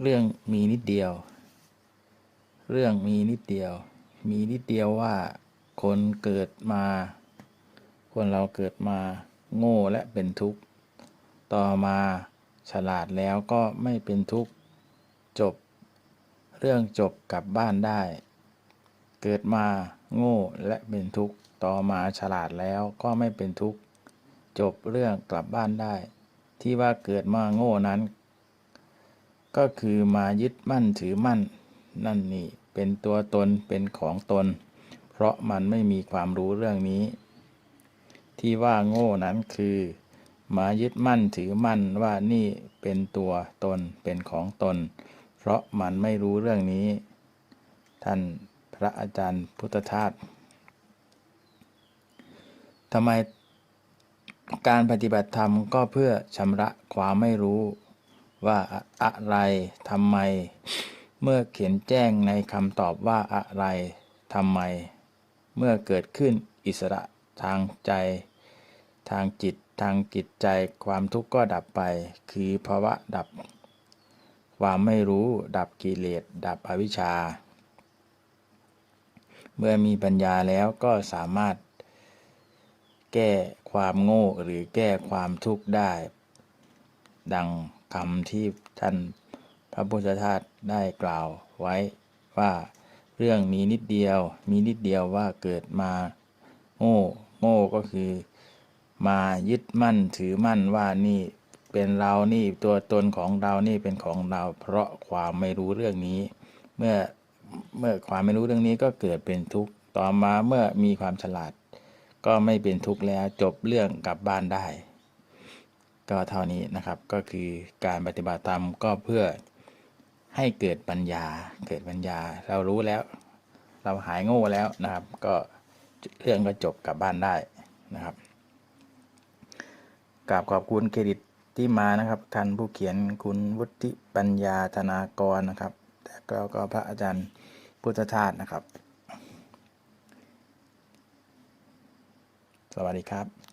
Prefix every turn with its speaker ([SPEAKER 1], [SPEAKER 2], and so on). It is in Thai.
[SPEAKER 1] เรื่องมีนิดเดียว เรื่องมีนิดเดียว มีนิดเดียวว่า คนเกิดมา คนเราเกิดมาโง่และเป็นทุกข์ ต่อมาฉลาดแล้วก็ไม่เป็นทุกข์ จบ เรื่องจบกลับบ้านได้ เกิดมาโง่และเป็นทุกข์ ต่อมาฉลาดแล้วก็ไม่เป็นทุกข์ จบเรื่องกลับบ้านได้ ที่ว่าเกิดมาโง่นั้น ก็คือมายึดมั่นถือมั่น นั่นนี่เป็นตัวตนเป็นของตน เพราะมันไม่มีความรู้เรื่องนี้ ที่ว่าโง่นั้นคือมายึดมั่นถือมั่นว่านี่เป็นตัวตนเป็นของตน เพราะมันไม่รู้เรื่องนี้ ท่านพระอาจารย์พุทธทาสทำไมการปฏิบัติธรรมก็เพื่อชำระความไม่รู้ ว่าอะไรทำไม เมื่อเขียนแจ้งในคำตอบว่าอะไรทำไม เมื่อเกิดขึ้นอิสระทางใจ ทางจิตทางจิตใจความทุกข์ก็ดับไป คือภาวะดับ ความไม่รู้ดับกิเลสดับอวิชชา เมื่อมีปัญญาแล้วก็สามารถ แก้ความโง่หรือแก้ความทุกข์ได้ ดัง คำที่ท่านพระพุทธทาสได้กล่าวไว้ว่าเรื่องมีนิดเดียว มีนิดเดียวว่าเกิดมาโง่โง่ก็คือ มายึดมั่นถือมั่นว่านี่เป็นเรานี่ตัวตนของเรานี่เป็นของเรา เพราะความไม่รู้เรื่องนี้ เมื่อเมื่อความไม่รู้เรื่องนี้ก็เกิดเป็นทุกข์ต่อมาเมื่อมีความฉลาด ก็ไม่เป็นทุกข์แล้วจบเรื่องกลับบ้านได้ ก็เท่านี้นะครับก็คือการปฏิบัติธรรมก็เพื่อให้เกิดปัญญา เกิดปัญญา เรารู้แล้ว เราหายโง่แล้วนะครับ ก็เรื่องก็จบกลับบ้านได้นะครับกราบขอบคุณเครดิตที่มานะครับท่านผู้เขียนคุณวุฒิปัญญาธนากรนะครับแต่ก็ก็พระอาจารย์พุทธทาสนะครับ สวัสดีครับ